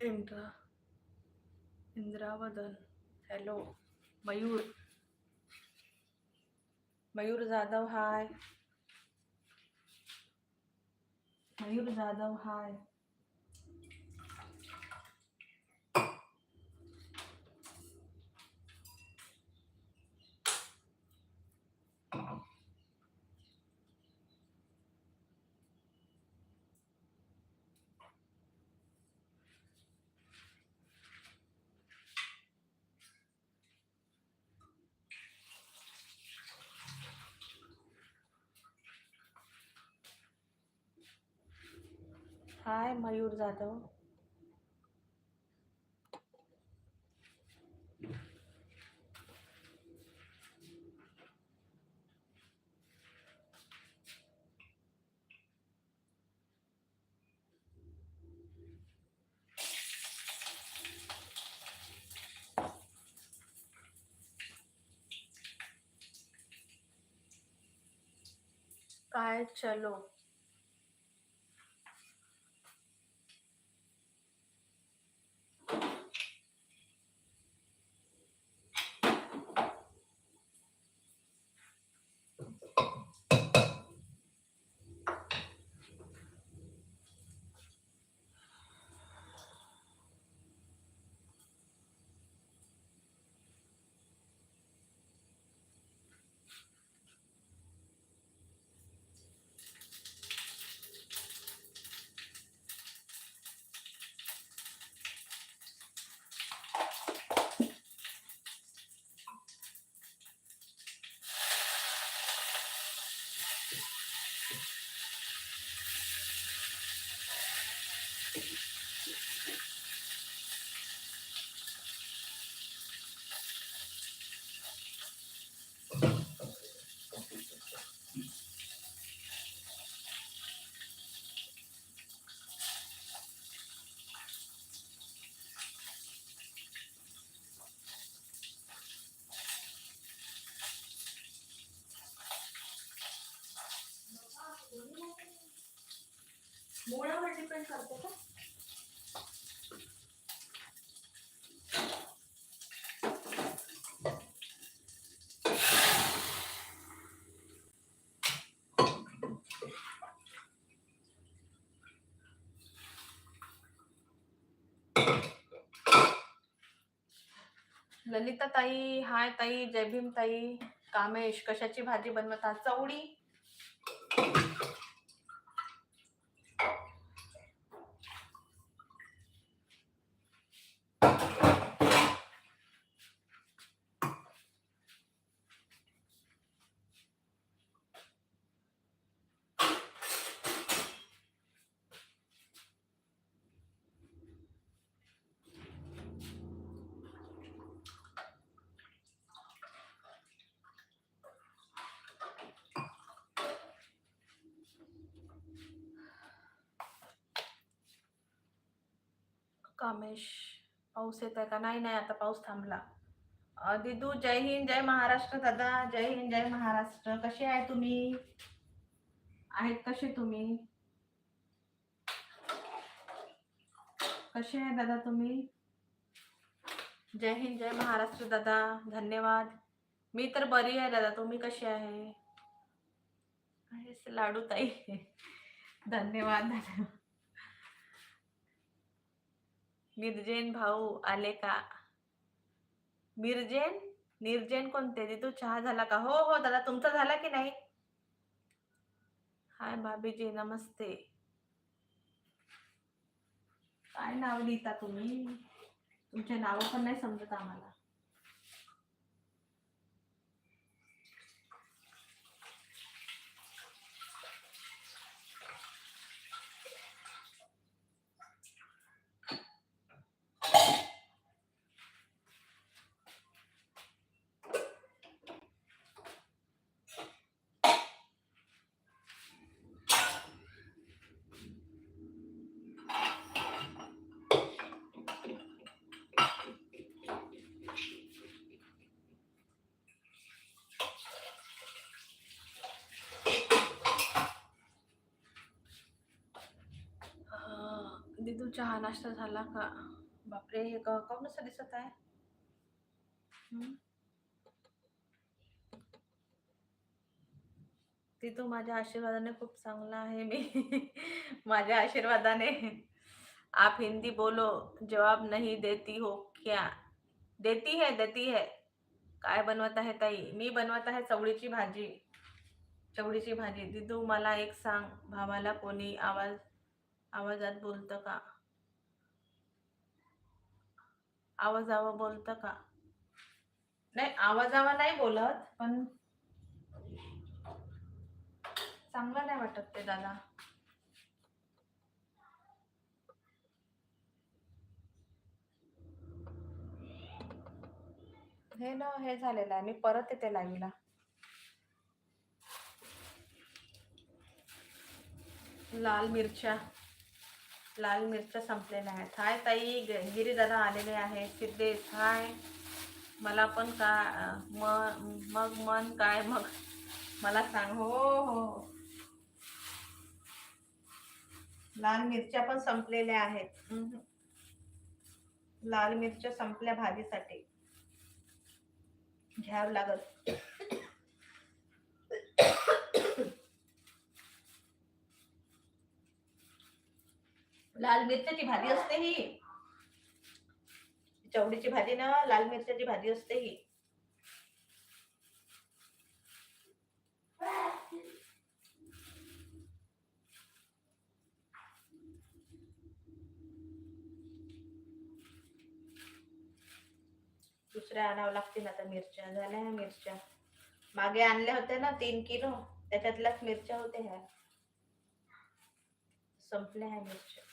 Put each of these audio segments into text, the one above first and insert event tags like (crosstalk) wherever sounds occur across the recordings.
Indra Indravadan hello Mayur. Mayur Jadhav hi. Mayur Jadhav hi. Hi Mayur Jadhav. काय? चलो. पण करते का? ललिता ताई हाय ताई जय भीम ताई कामेश कशाची भाजी बनवता? चवडी कामेश पाऊस येत आहे का? नाही नाही आता पाऊस थांबला. दिदू जय हिंद जय महाराष्ट्र दादा जय हिंद जय महाराष्ट्र. कसे आहे तुम्ही? आहेत कसे तुम्ही? कसे आहे दादा तुम्ही? जय हिंद जय महाराष्ट्र दादा धन्यवाद. मी तर बरी आहे दादा. तुम्ही कसे आहे? लाडू ताई धन्यवाद दादा मिरजेन भाऊ आले का? मिरजेन? निर्जेन कोणते? दिदू चहा झाला का? हो हो दादा तुमचा झाला की नाही? हाय भाभीजी नमस्ते. काय नाव लिहिता तुम्ही? तुमचे नाव पण नाही समजत आम्हाला दिदू चहा नाश्ता झाला का? बापरे हे क- काऊन असं दिसत आहे? ती तू माझ्या आशीर्वादाने खूप चांगला आहे मी. (laughs) माझ्या आशीर्वादाने. आप हिंदी बोलो जवाब नहीं देती हो क्या? देती है देती है. काय बनवत आहे ताई? मी बनवत आहे चवळीची भाजी. चवळीची भाजी. दिदू मला एक सांग. भावाला कोणी आवाज आवाजात बोलतं का? आवाजावं बोलतं का? नाही आवाजावा नाही बोलत पण चांगलं नाही वाटत ते दादा. हे ना हे झालेलं आहे. मी परत येते लाईव्हला लाल मिरच्या. लाल मिरच्या संपलेल्या आहेत हाय ताई ग- गिरी दादा आलेले आहे सिद्धेश हाय मला पण का म मग मन काय मग मला सांग. हो हो, हो. लाल मिरच्या पण संपलेल्या आहेत. लाल मिरच्या संपल्या भाजीसाठी. घ्यावं लागत लाल मिरच्याची भाजी असते ही. चवडीची भाजी ना लाल मिरच्याची भाजी असते ही. दुसऱ्या आणावं लागतील आता मिरच्या. झाल्या ह्या मिरच्या. मागे आणल्या होत्या ना तीन किलो. त्याच्यातल्याच मिरच्या होत्या ह्या. संपल्या ह्या मिरच्या.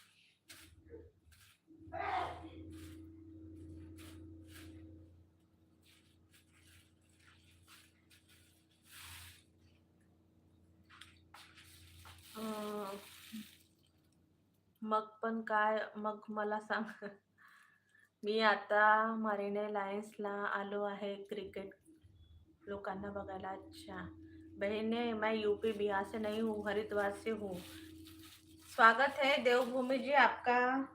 मग पण काय मग मला सांग. मी आता मारिने लायन्सला आलो आहे क्रिकेट लोकांना बघायला. अच्छा. बहने मैं यूपी बिहार से नहीं हूँ हरिद्वार से हूँ. स्वागत है देवभूमि जी आपका.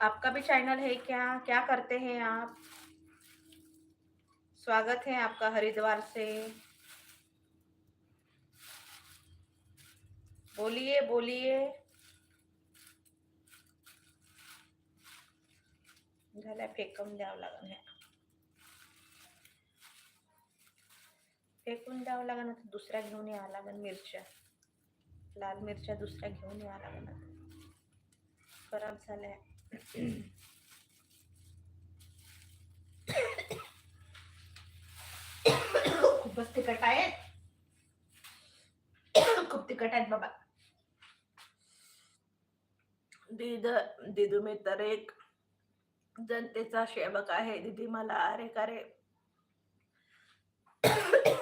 आपका भी चैनल है क्या? क्या करते हैं आप? स्वागत है आपका हरिद्वार से। बोलिए बोलिए। झाल्या फेकून लागेल ह्या फेकून द्यावं लागेल ना दुसऱ्या घेऊन यावं मिरच्या लाल मिरच्या दुसऱ्या घेऊन यावं लागेल खराब खूपच तिखट आहेत खूप तिखट आहेत बाबा. दीद दिदू मी तर एक जनतेचा सेवक आहे. दीदी मला अरे का रे?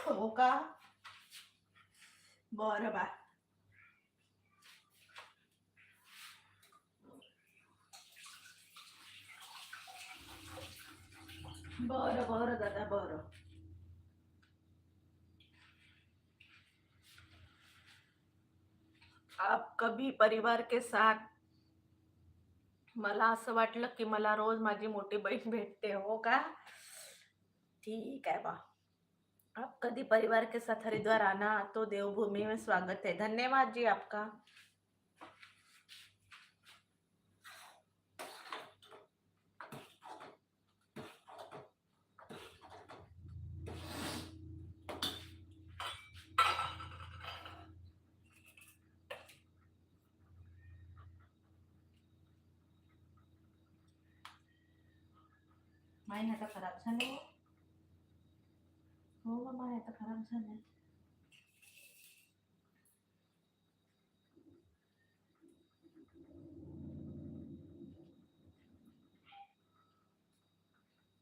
हो का? बरं बा बरं बरं दादा बरं आप कभी परिवार के साथ, मला असं वाटलं की मला रोज माझी मोठी बहीण भेटते, हो का? ठीक आहे बा. आप कभी परिवार के साथ हरिद्वार आना तो देवभूमि में स्वागत है. धन्यवाद जी आपका. माई आता खराब झाले हो. हो आता खराब झाले.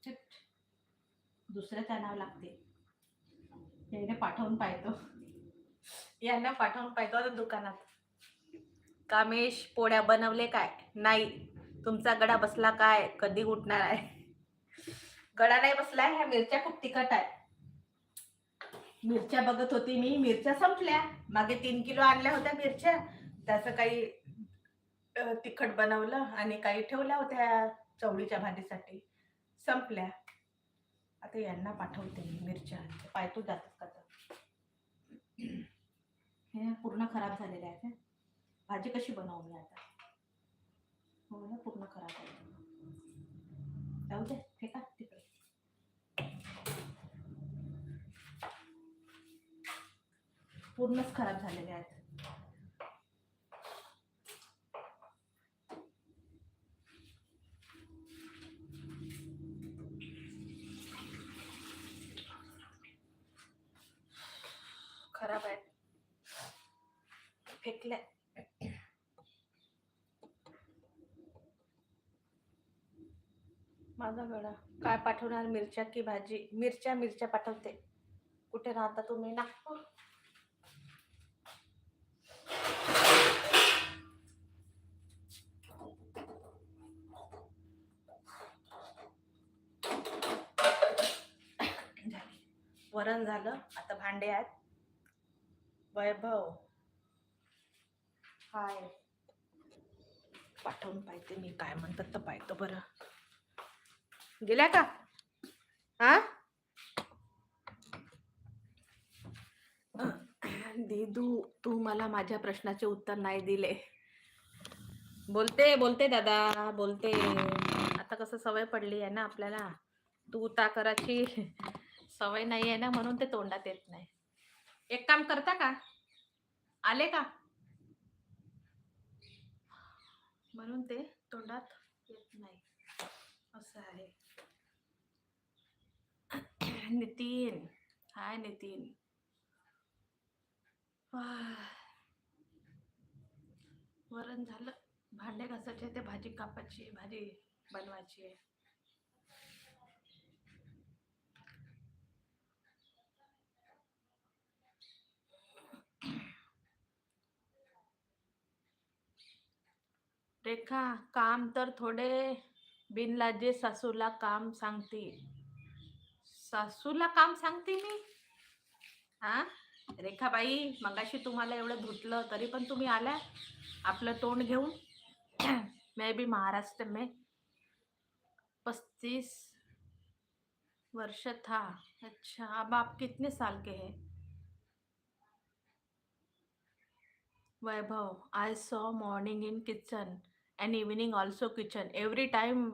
चिट. दुसऱ्याच लागते. याने पाठवून पाहतो. यांना पाठवून पाहतो आता दुकानात. कामेश पोळ्या बनवले काय? नाही. तुमचा गडा बसला काय? कधी उठणार आहे? गडा नाही बसलाय ह्या मिरच्या खूप तिखट आहे मिरच्या बघत होती मी मिरच्या संपल्या. मागे तीन किलो आणल्या होत्या मिरच्या. त्याचं काही तिखट बनवलं आणि काही ठेवल्या होत्या चवळीच्या भाजीसाठी. संपल्या. आता यांना पाठवते मी मिरच्या. पायतो जातात का हे पूर्ण खराब झालेले आहेत भाजी कशी बनवू मी आता? हो ना पूर्ण खराब आहे जाऊ दे फेका तिकडे पूर्णच खराब झालेले आहेत खराब आहेत फेकल्या माझा गळा. काय पाठवणार मिरच्या की भाजी? मिरच्या मिरच्या पाठवते. कुठे राहता तुम्ही? नागपूर. वरण झालं. आता भांडे आहेत. वैभव. हाय. पाठवून पाहिजे मी. काय म्हणतात तर पाहतो बरं. गेल्या का? हा? दीदू तू मला माझ्या प्रश्नाचे उत्तर नाही दिले. बोलते बोलते दादा बोलते. आता कसं सवय पडली आहे ना आपल्याला? तू ता करायची सवय नाही आहे ना म्हणून ते तोंडात येत नाही. एक काम करता का? आले का? म्हणून ते तोंडात येत नाही. असं आहे. नितीन हाय नितीन वरण झालं. भांडे घासायचे ते भाजी कापायची भाजी बनवायची. आहे रेखा काम तर थोडे. बिनलाजे सासूला काम सांगते सासूला काम सांगते मी. हा? रेखाबाई मगाशी तुम्हाला एवढं धुतलं तरी पण तुम्ही आल्या. आपलं तोंड घेऊन. (clears throat) मे बी महाराष्ट्र में पस्तीस वर्ष था. अच्छा अब आप कितने साल के हैं? Vaibhav I saw morning in kitchen and evening also kitchen every time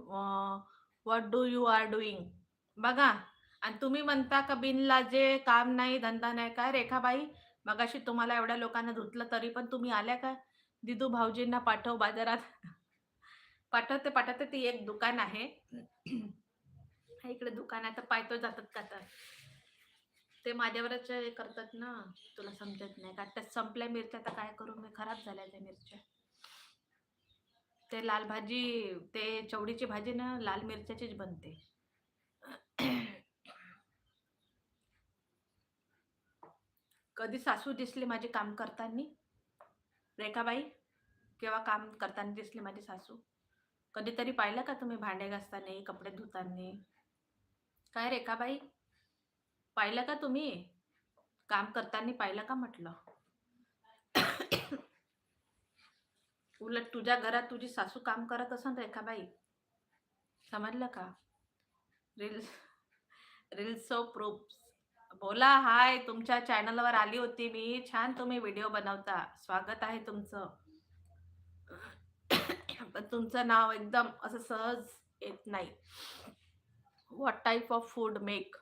what do you are doing बघा आणि तुम्ही म्हणता का बिनला जे काम नाही धंदा नाही काय रेखाबाई? मगाशी तुम्हाला एवढ्या लोकांना धुतलं तरी पण तुम्ही आल्या का? दिदू भाऊजींना पाठव बाजारात. (laughs) पाठवते पाठवते ती एक दुकान आहे. (clears throat) इकडे दुकान आहे तर पायतो जातात का तर ते माझ्यावरच हे करतात ना. तुला समजत नाही का? त्यात संपल्या मिरच्या तर काय करू मी? खराब झाल्या त्या मिरच्या. ते लाल भाजी ते चवडीची भाजी ना लाल मिरच्याचीच बनते. (clears throat) कधी सासू दिसली माझे काम करताना? रेखाबाई केव्हा काम करताना दिसली माझे सासू? कधीतरी पाहिलं का तुम्ही भांडे घासताना कपडे धुताना? काय रेखाबाई? पाहिलं का तुम्ही? काम करताना पाहिलं का म्हटलं? (coughs) उलट तुझ्या घरात तुझी सासू काम करत असन रेखाबाई. समजलं का? रील्स रील्स ऑफ प्रूफ्स बोला हाय तुमच्या चॅनलवर आली होती मी. छान तुम्ही व्हिडिओ बनवता. स्वागत आहे तुमचं. पण तुमचं नाव एकदम असं सहज येत नाही. What type of food make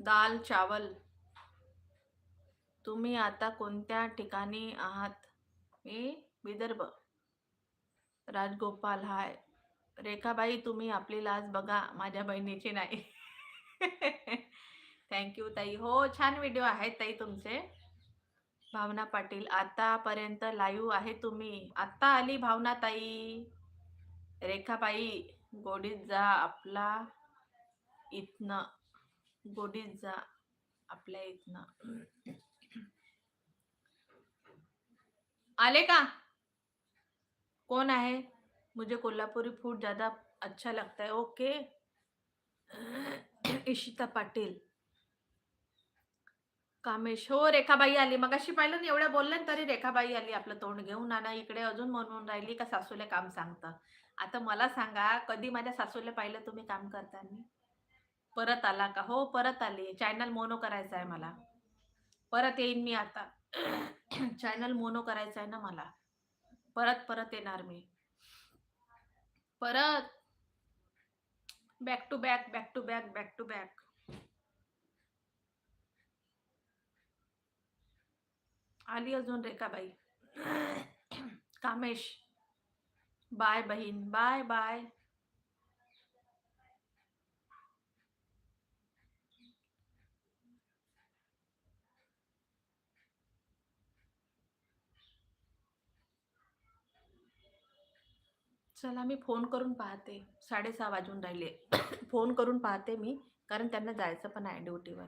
dal chawal. तुम्ही आता कोणत्या ठिकाणी आहात? मी विदर्भ. राजगोपाल हाय. रेखाबाई तुम्ही आपली लाज बघा माझ्या बहिणीची नाही. (laughs) थँक्यू ताई. हो छान व्हिडिओ आहेत ताई तुमचे. भावना पाटील आतापर्यंत लाईव्ह आहे तुम्ही. आत्ता आली भावना ताई. रेखाबाई गोडीत जा आपला इथनं. गोडीत जा आपल्या इथनं. आले का? कोण आहे? मुझे कोल्हापुरी फूड ज़्यादा अच्छा लगता है। ओके (clears throat) इशिता पाटील. कामेश हो रेखाबाई आली. मगाशी पाहिलं ना एवढ्या बोलल्या ना तरी रेखाबाई आली आपलं तोंड घेऊन. नाना इकडे अजून म्हणून राहिली का सासूले काम सांगतं. आता मला सांगा कधी माझ्या सासूला पाहिलं तुम्ही काम करताना? परत आला का? हो परत आली. चॅनल मोनो करायचा आहे मला. परत येईन मी आता. (clears throat) चॅनल मोनो करायचा आहे ना मला. परत परत येणार मी. परत। Back to back back to back back to back आली अजून रेखाबाई कामेश। बाय बहीण बाय बाय चला मी फोन करून पाहते. साडेसहा वाजून राहिले. फोन करून पाहते मी कारण त्यांना जायचं पण आहे ड्युटीवर.